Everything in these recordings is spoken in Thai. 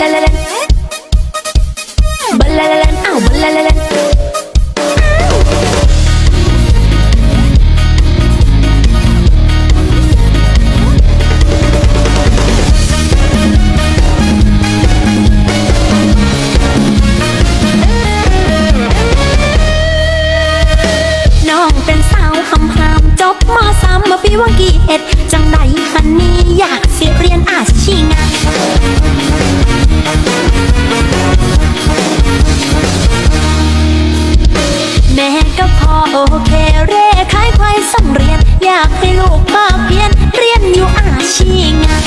ลาลาลาบัลลาลาลาอ้าวบัลลาลาลาน้องเป็นสาวคำหามจบมสามมาปีว่ากี่เอ็ดจังไดฮันนี่ โอเคเร่ขายควายสำเรียน อยากให้ลูกภาคเพียน เรียนอยู่อาชีงาน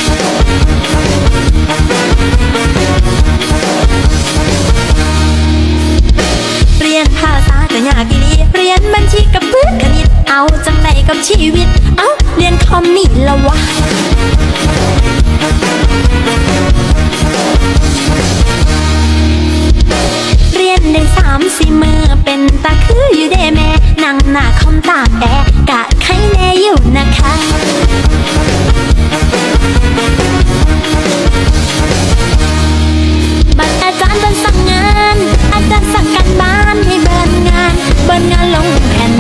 เรียนภาษาก็ยากอีเรียนบัญชีกับพื้นคณิต เอาจังไหนกับชีวิต เอ้าเรียนคอมนี่ละวะ หน้าคอมตากแอร์กะใครแน่อยู่นะคะบัดอาจารย์เบินสั่งงาน อาจารย์สั่งการบ้านให้เบิรนงาน เบิรนงานลงแผ่น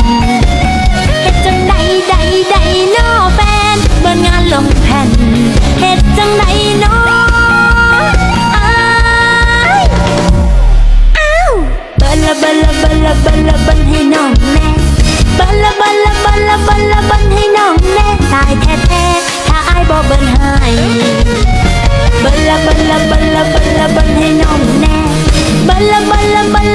เฮ็ดจังใดใดใดนอแฟน เบิรนงานลงแผ่นเฮ็ดจัง ลละบัลละบั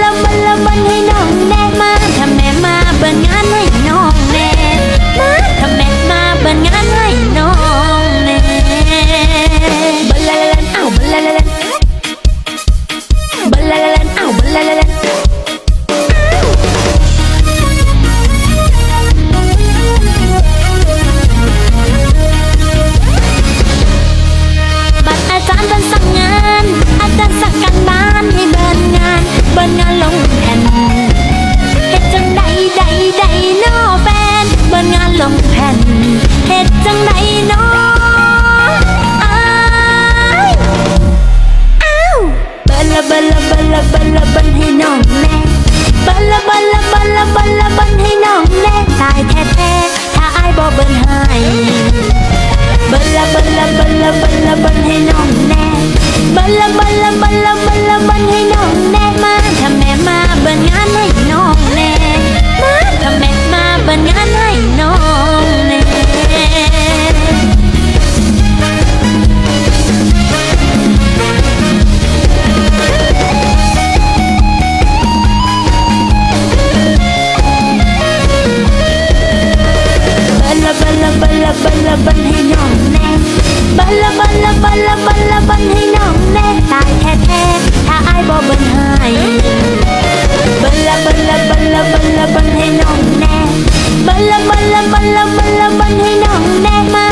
จังได ลละบัลละบัลละบันให้น้องแน่บัลละบัลละบัลละบัลละบันให้น้องแน่ตายแท้แท้ถ้าอายบ่บันให้บัลละบัลละบัลละบัลละบันให้น้องแน่บัลละบัลละบัลละบัลละบันให้น้องแน่มา